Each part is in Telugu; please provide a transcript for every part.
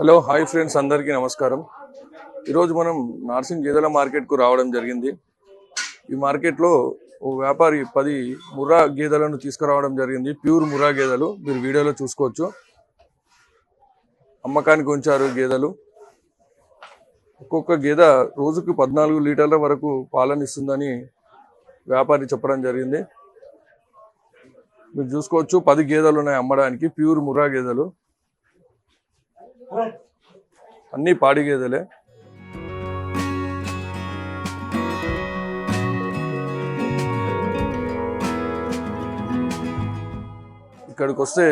హలో హాయ్ ఫ్రెండ్స్ అందరికీ నమస్కారం. ఈరోజు మనం నార్సింగ్ గేదెల మార్కెట్కు రావడం జరిగింది. ఈ మార్కెట్లో ఓ వ్యాపారి పది ముర్రా గేదెలను తీసుకురావడం జరిగింది. ప్యూర్ ముర్రా గేదెలు మీరు వీడియోలో చూసుకోవచ్చు. అమ్మకానికి ఉంచారు గేదెలు. ఒక్కొక్క గేదె రోజుకు పద్నాలుగు లీటర్ల వరకు పాలన ఇస్తుందని వ్యాపారి చెప్పడం జరిగింది. మీరు చూసుకోవచ్చు పది గేదెలు ఉన్నాయి అమ్మడానికి ప్యూర్ ముర్రా గేదెలు. అన్ని పాడి గేదెలే ఇక్కడికి వస్తే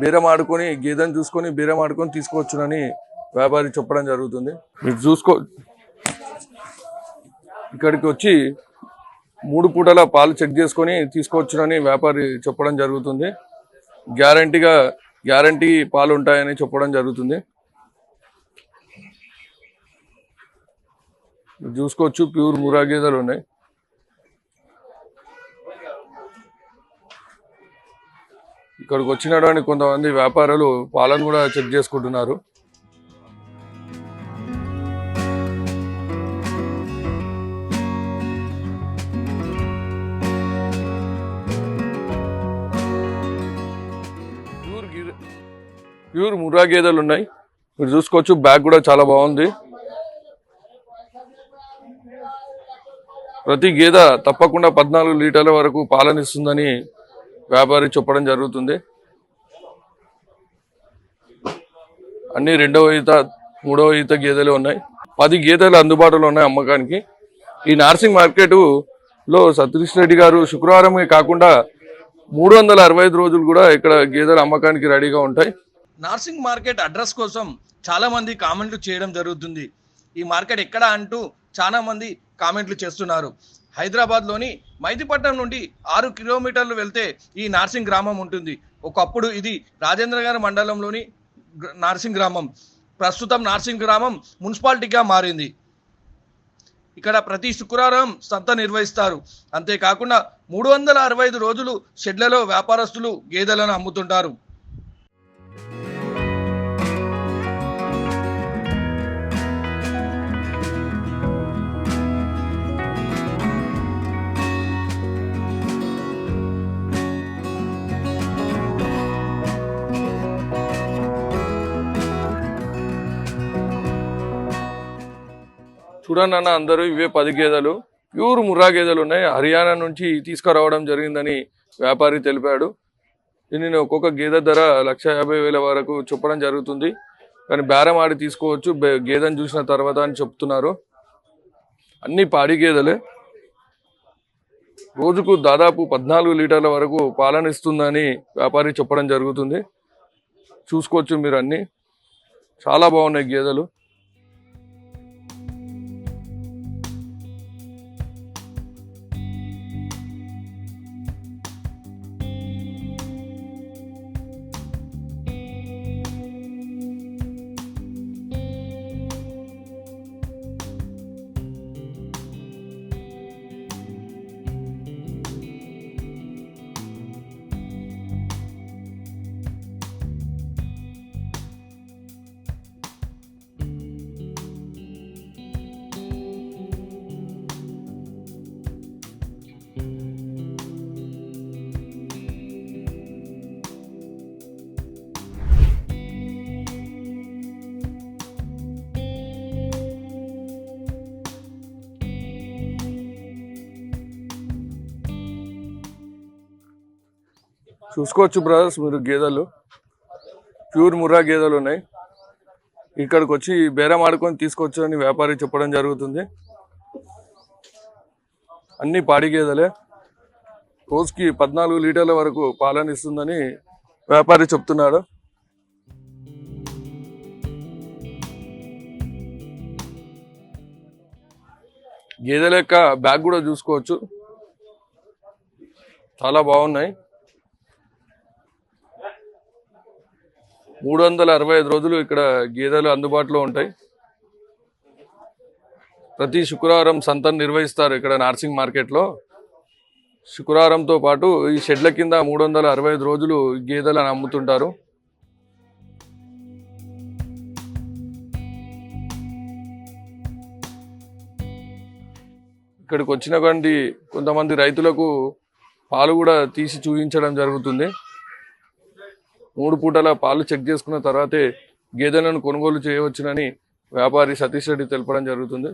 బీరం ఆడుకొని గేదెను చూసుకొని బీరం ఆడుకొని తీసుకోవచ్చునని వ్యాపారి చెప్పడం జరుగుతుంది. మీరు చూసుకో ఇక్కడికి వచ్చి మూడు పూటల పాలు చెక్ చేసుకొని తీసుకోవచ్చునని వ్యాపారి చెప్పడం జరుగుతుంది. గ్యారంటీగా గ్యారంటీ పాలు ఉంటాయని చెప్పడం జరుగుతుంది. చూసుకోవచ్చు ప్యూర్ మురా గేదెలు ఉన్నాయి. ఇక్కడికి వచ్చినటువంటి కొంతమంది వ్యాపారులు పాలను కూడా చెక్ చేసుకుంటున్నారు. ప్యూర్ ముర్రా గేదెలు ఉన్నాయి. మీరు చూసుకోవచ్చు బ్యాగ్ కూడా చాలా బాగుంది. ప్రతి గేదె తప్పకుండా పద్నాలుగు లీటర్ల వరకు పాలనిస్తుందని వ్యాపారి చెప్పడం జరుగుతుంది. అన్ని రెండవ ఈత మూడవ ఈత గేదెలు ఉన్నాయి. పది గేదెలు అందుబాటులో ఉన్నాయి అమ్మకానికి. ఈ నార్సింగ్ మార్కెట్లో సతీష్ రెడ్డి గారు శుక్రవారమే కాకుండా మూడు వందల అరవై ఐదు రోజులు కూడా ఇక్కడ గేదెలు అమ్మకానికి రెడీగా ఉంటాయి. నార్సింగ్ మార్కెట్ అడ్రస్ కోసం చాలామంది కామెంట్లు చేయడం జరుగుతుంది. ఈ మార్కెట్ ఎక్కడ అంటూ చాలామంది కామెంట్లు చేస్తున్నారు. హైదరాబాద్లోని మైదిపట్నం నుండి ఆరు కిలోమీటర్లు వెళ్తే ఈ నార్సింగ్ గ్రామం ఉంటుంది. ఒకప్పుడు ఇది రాజేంద్ర గారి మండలంలోని నార్సింగ్ గ్రామం. ప్రస్తుతం నార్సింగ్ గ్రామం మున్సిపాలిటీగా మారింది. ఇక్కడ ప్రతి శుక్రవారం సంత నిర్వహిస్తారు. అంతేకాకుండా మూడు వందల అరవై ఐదు రోజులు షెడ్లలో వ్యాపారస్తులు గేదెలను అమ్ముతుంటారు. చూడండి అన్న అందరూ ఇవే పది గేదెలు. ప్యూర్ ముర్రా గేదెలు ఉన్నాయి. హర్యానా నుంచి తీసుకురావడం జరిగిందని వ్యాపారి తెలిపాడు. దీనిని ఒక్కొక్క గేదె ధర లక్ష యాభై వేల వరకు చెప్పడం జరుగుతుంది. కానీ బేరం ఆడి తీసుకోవచ్చు. గేదెను చూసిన తర్వాత అని చెప్తున్నారు. అన్ని పాడి గేదెలే. రోజుకు దాదాపు పద్నాలుగు లీటర్ల వరకు పాలన ఇస్తుందని వ్యాపారి చెప్పడం జరుగుతుంది. చూసుకోవచ్చు మీరు అన్నీ. చాలా బాగున్నాయి గేదెలు. చూసుకోవచ్చు బ్రదర్స్ మీరు గేదెలు. ప్యూర్ ముర్రా గేదెలు ఉన్నాయి. ఇక్కడికి వచ్చి బేరం ఆడుకొని తీసుకొచ్చు వ్యాపారి చెప్పడం జరుగుతుంది. అన్ని పాడి గేదెలే. రోజుకి పద్నాలుగు లీటర్ల వరకు పాలన ఇస్తుందని వ్యాపారి చెప్తున్నాడు. గేదెల యొక్క బ్యాగ్ కూడా చూసుకోవచ్చు. చాలా బాగున్నాయి. మూడు వందల అరవై ఐదు రోజులు ఇక్కడ గేదెలు అందుబాటులో ఉంటాయి. ప్రతి శుక్రవారం సంతను నిర్వహిస్తారు ఇక్కడ నార్సింగ్ మార్కెట్లో. శుక్రవారంతో పాటు ఈ షెడ్ల కింద మూడు వందల అరవై ఐదు రోజులు గేదెలను అమ్ముతుంటారు. ఇక్కడికి వచ్చినటువంటి కొంతమంది రైతులకు పాలు కూడా తీసి చూపించడం జరుగుతుంది. మూడు పూటల పాలు చెక్ చేసుకున్న తర్వాతే గేదెలను కొనుగోలు చేయవచ్చునని వ్యాపారి సతీష్ రెడ్డి తెలపడం జరుగుతుంది.